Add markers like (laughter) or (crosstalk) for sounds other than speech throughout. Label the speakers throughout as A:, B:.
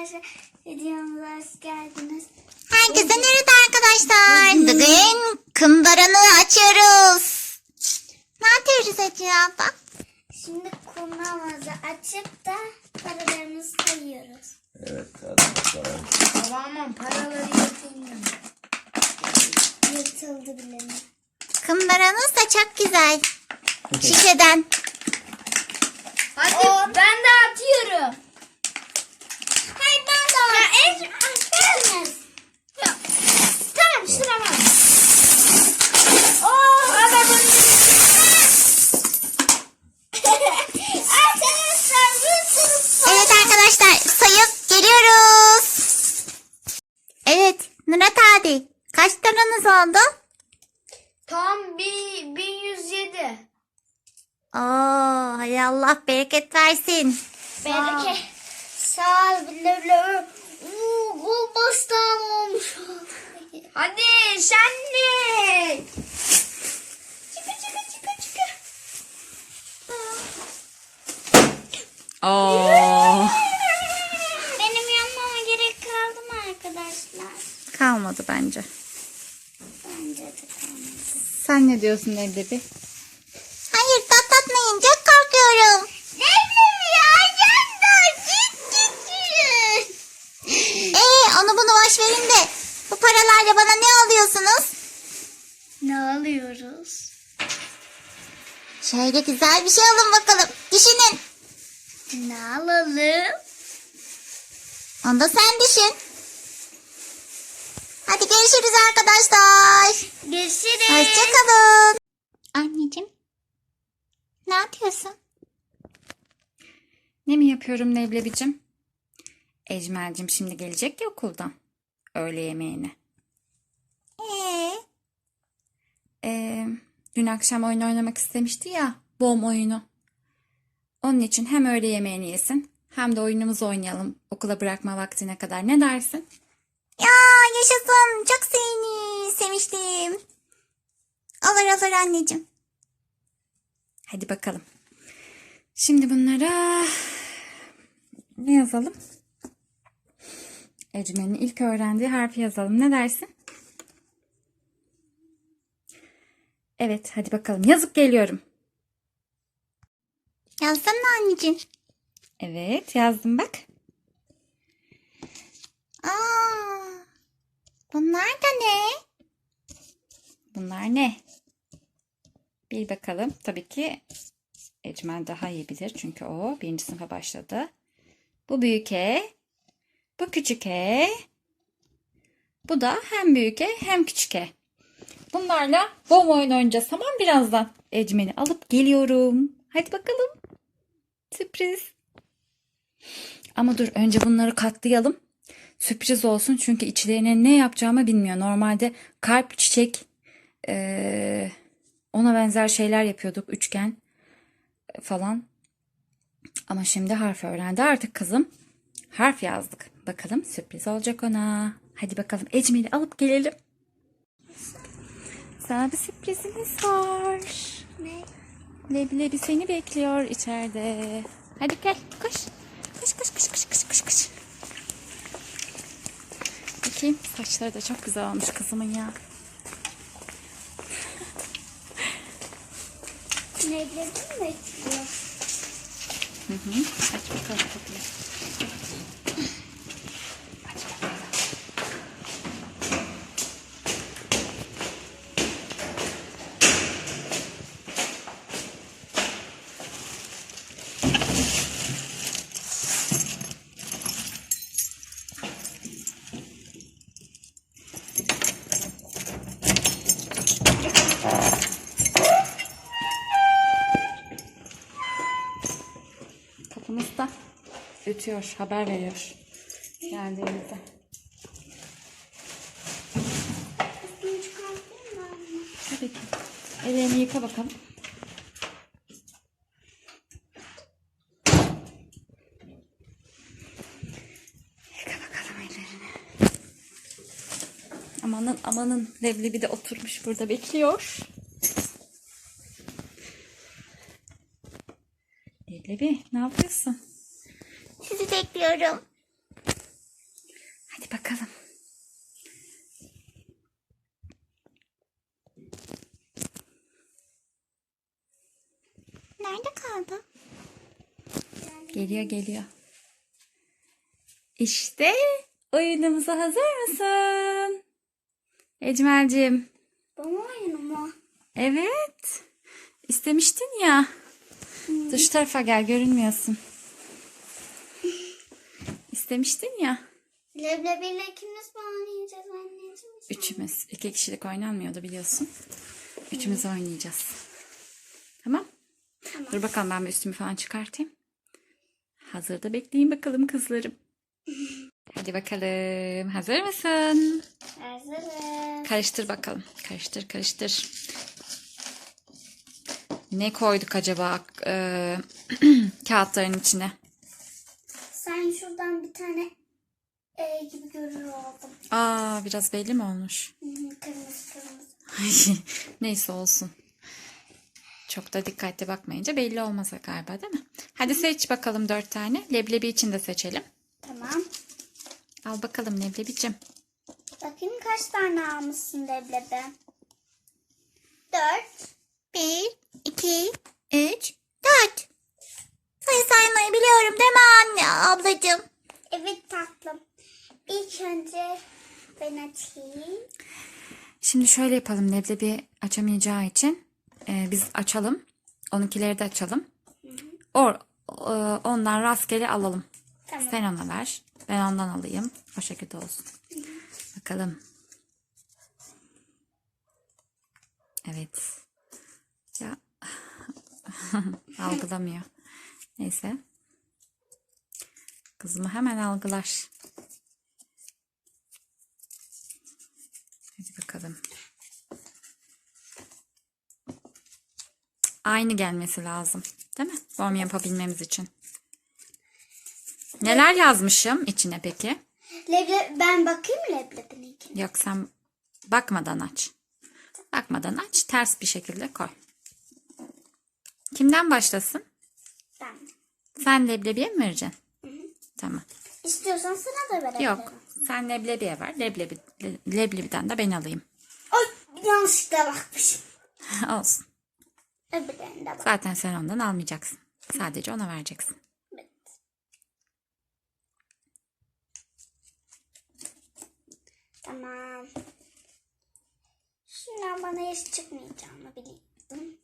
A: arkadaşlar. Videomuza hoş geldiniz.
B: Herkese merhaba arkadaşlar. Bugün kumbaranı açıyoruz. Ne yapıyoruz Ece abla?
A: Şimdi kumramızı açıp da paralarımızı sayıyoruz.
C: Evet arkadaşlar.
A: Babamın paraları yırtıldı. Yırtıldı bile.
B: Kumbaranız da çok güzel. Şişeden.
A: Hadi ben de atıyorum. Hayır ben de Ya en gelmez. Tamam sıra var. Oo, ama bunu... (laughs) Arkadaşlar bir sürü
B: Evet arkadaşlar sayıp geliyoruz. Evet Murat abi kaç liranız oldu?
A: Tam bir 1107.
B: Oo, hay Allah bereket versin.
A: Bereket. Sağ ol. Bile bile. Gol bastan olmuş. (laughs) Hadi de. Çıkı çıkı çıkı çıkı.
B: Oo.
A: Benim yanmama gerek kaldı mı arkadaşlar?
B: Kalmadı bence.
A: Bence de kalmadı.
B: Sen ne diyorsun Eblebi? Hayır patlatmayın çok korkuyorum.
A: Ne bileyim ya yandı. Git git.
B: Ee boş verin de bu paralarla bana ne alıyorsunuz?
A: Ne alıyoruz?
B: Şöyle güzel bir şey alın bakalım. Düşünün.
A: Ne alalım?
B: Onu da sen düşün. Hadi görüşürüz arkadaşlar.
A: Görüşürüz.
B: Hoşçakalın. Anneciğim. Ne yapıyorsun?
D: Ne mi yapıyorum Leblebicim? Ecmel'cim şimdi gelecek ya okuldan. Öğle yemeğine.
B: Ee,
D: Ee, dün akşam oyun oynamak istemişti ya. Bom oyunu. Onun için hem öğle yemeğini yesin hem de oyunumuzu oynayalım okula bırakma vaktine kadar. Ne dersin?
B: ya yaşasın. Çok seni sevmiştim. Olur olur anneciğim.
D: Hadi bakalım. Şimdi bunlara ne yazalım? Ecmel'in ilk öğrendiği harfi yazalım. Ne dersin? Evet, hadi bakalım. Yazıp geliyorum.
B: Yazsana anneciğim.
D: Evet, yazdım bak.
B: Aa, bunlar da ne?
D: Bunlar ne? Bir bakalım. Tabii ki Ecmel daha iyi bilir. Çünkü o birinci sınıfa başladı. Bu büyük E. Bu küçük E. Bu da hem büyük E hem küçük E. Bunlarla bom oyun oynayacağız. Tamam birazdan. Ecmel'i alıp geliyorum. Hadi bakalım. Sürpriz. Ama dur önce bunları katlayalım. Sürpriz olsun çünkü içlerine ne yapacağımı bilmiyor. Normalde kalp, çiçek, eee, ona benzer şeyler yapıyorduk. Üçgen falan. Ama şimdi harf öğrendi artık kızım. Harf yazdık. Bakalım sürpriz olacak ona. Hadi bakalım Ecmel'i alıp gelelim. Sana bir sürprizimiz var.
A: Ne?
D: Leblebi seni bekliyor içeride. Hadi gel koş. Koş koş koş koş koş koş koş. Bakayım saçları da çok güzel olmuş kızımın ya.
A: Ne bileyim mi?
D: Hı hı. Aç bakalım kapıyı. Ötüyor, haber veriyor geldiğimizde. Tabii ki. Ellerini yıka bakalım. Yıka bakalım ellerini. Amanın amanın leblebi de oturmuş burada bekliyor. Leblebi ne yapıyorsun?
B: Hepinizi bekliyorum. Hadi bakalım. Nerede kaldı?
D: Geliyor geliyor. İşte oyunumuza hazır mısın? Ecmel'cim.
A: Bana oyunu mu?
D: Evet. İstemiştin ya. Hmm. Dış tarafa gel görünmüyorsun. İstemiştin ya.
A: Leblebiyle ikimiz mi oynayacağız anneciğim?
D: Üçümüz. İki kişilik oynanmıyordu biliyorsun. Üçümüz oynayacağız. Tamam. Dur bakalım ben bir üstümü falan çıkartayım. Hazırda bekleyin bakalım kızlarım. (laughs) Hadi bakalım. Hazır mısın?
A: Hazırız.
D: Karıştır bakalım. Karıştır karıştır. Ne koyduk acaba e, (clears throat) kağıtların içine?
A: Sen şuradan bir tane E gibi görür oldum.
D: Aa biraz belli mi olmuş?
A: Kırmızı. (laughs)
D: Neyse olsun. Çok da dikkatli bakmayınca belli olmaz galiba değil mi? Hadi seç bakalım dört tane. Leblebi için de seçelim.
A: Tamam.
D: Al bakalım leblebicim.
A: Bakayım kaç tane almışsın leblebi? Dört.
B: Bir, iki, üç, dört. Sayı saymayı biliyorum değil mi anne ablacığım?
A: Evet tatlım. İlk önce ben açayım.
D: Şimdi şöyle yapalım. Leblebi açamayacağı için e, biz açalım. Onunkileri de açalım. Or, e, ondan rastgele alalım.
A: Tamam.
D: Sen ona ver. Ben ondan alayım. O şekilde olsun. Bakalım. Evet. Ya (laughs) algılamıyor. Neyse. Kızımı hemen algılar. Hadi bakalım. Aynı gelmesi lazım. Değil mi? Bom yapabilmemiz için. Neler yazmışım içine peki?
A: Leble ben bakayım leblebininkine.
D: Yok sen bakmadan aç. Bakmadan aç. Ters bir şekilde koy. Kimden başlasın?
A: Ben.
D: Sen leblebiye mi vereceksin? Tamam.
A: İstiyorsan sana da verebilirim.
D: Yok. Sen leblebiye ver. Leblebi, le- leblebiden de ben alayım.
A: Ay yanlışlıkla bakmışım. (laughs)
D: Olsun.
A: Öbürlerine de bak.
D: Zaten sen ondan almayacaksın. Sadece ona vereceksin.
A: Tamam. Şundan bana hiç çıkmayacağını biliyordum.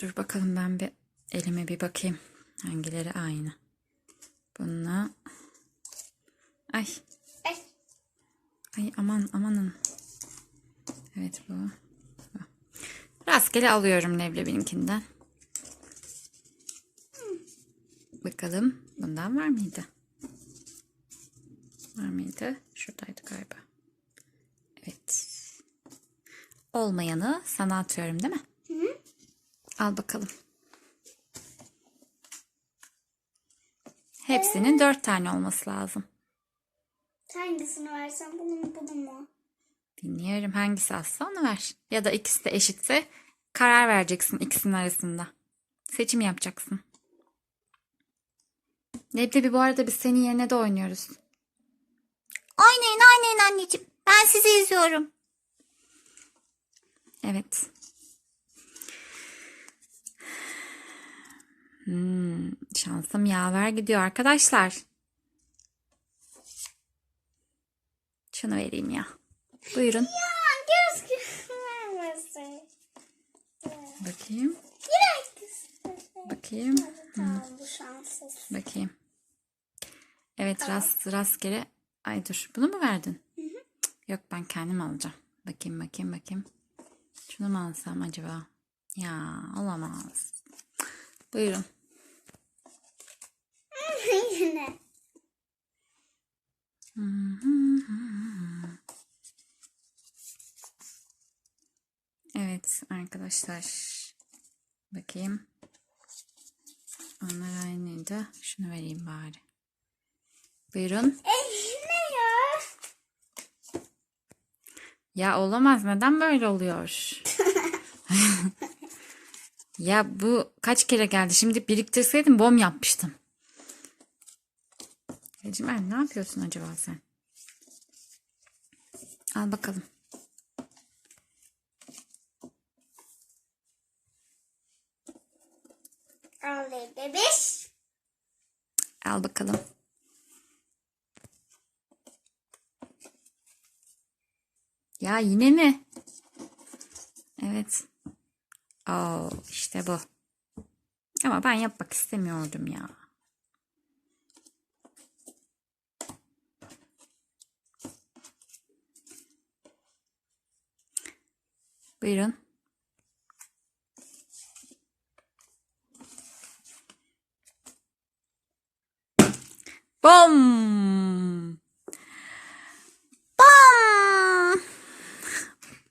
D: Dur bakalım ben bir elime bir bakayım. Hangileri aynı? Bununla. Ay.
A: Ay.
D: Ay aman amanın. Evet bu. bu. Rastgele alıyorum leblebininkinden. Bakalım bundan var mıydı? Var mıydı? Şuradaydı galiba. Evet. Olmayanı sana atıyorum değil mi? Al bakalım. Hepsinin dört tane olması lazım.
A: Hangisini versem bunu mu bunu mu?
D: Bilmiyorum hangisi azsa onu ver. Ya da ikisi de eşitse karar vereceksin ikisinin arasında. Seçim yapacaksın. Leblebi bu arada biz senin yerine de oynuyoruz.
B: Oynayın oynayın anneciğim. Ben sizi izliyorum.
D: Evet. Hmm, şansım yaver gidiyor arkadaşlar. Şunu vereyim ya. Buyurun.
A: Göz vermesin.
D: Bakayım. Bakayım.
A: Tamam bu şanssız.
D: Bakayım. Evet rast, rastgele. Ay dur bunu mu verdin? Yok ben kendim alacağım. Bakayım bakayım bakayım. Şunu mu alsam acaba? Ya olamaz. Buyurun.
A: Yine.
D: Evet arkadaşlar. Bakayım. Onlar aynıydı. Şunu vereyim bari. Buyurun.
A: E ne ya?
D: Ya olamaz. Neden böyle oluyor? (laughs) (laughs) ya bu kaç kere geldi? Şimdi biriktirseydim bom yapmıştım. Ecmel ne yapıyorsun acaba sen? Al bakalım.
A: Al bebiş.
D: Al bakalım. Ya yine mi? Evet. Oo, işte bu. Ama ben yapmak istemiyordum ya. Buyurun. Bom! Bom!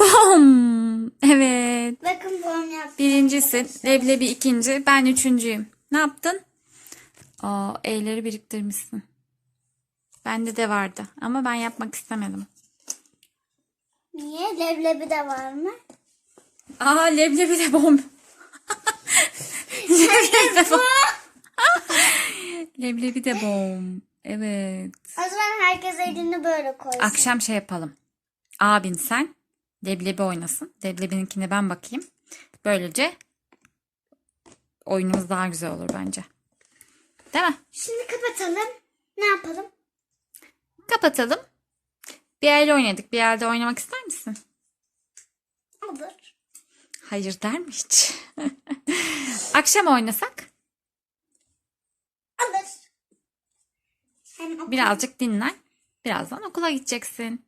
D: Bom! Evet.
A: Bakın babam yaptı.
D: Birincisi leblebi ikinci. Ben üçüncüyüm. Ne yaptın? Aa, E'leri biriktirmişsin. Bende de vardı. Ama ben yapmak istemedim.
A: Niye? Leblebi de var mı?
D: Aa leblebi de bom. leblebi de bom. leblebi de bom. Evet.
A: O zaman herkes elini böyle koysun.
D: Akşam şey yapalım. Abin sen leblebi oynasın. Leblebininkine ben bakayım. Böylece oyunumuz daha güzel olur bence. Değil mi?
A: Şimdi kapatalım. Ne yapalım?
D: Kapatalım. Bir el oynadık. Bir elde oynamak ister misin?
A: Olur.
D: Hayır der mi hiç? (laughs) Akşam oynasak
A: Olur. Hem okul-
D: birazcık dinlen. Birazdan okula gideceksin.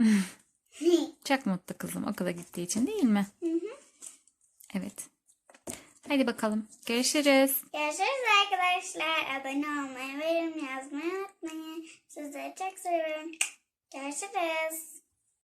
D: (laughs) Çok mutlu kızım okula gittiği için değil mi? Evet. Hadi bakalım. Görüşürüz.
A: Görüşürüz arkadaşlar. Abone olmayı yorum yazmayı unutmayın. Sizleri çok seviyorum. Görüşürüz.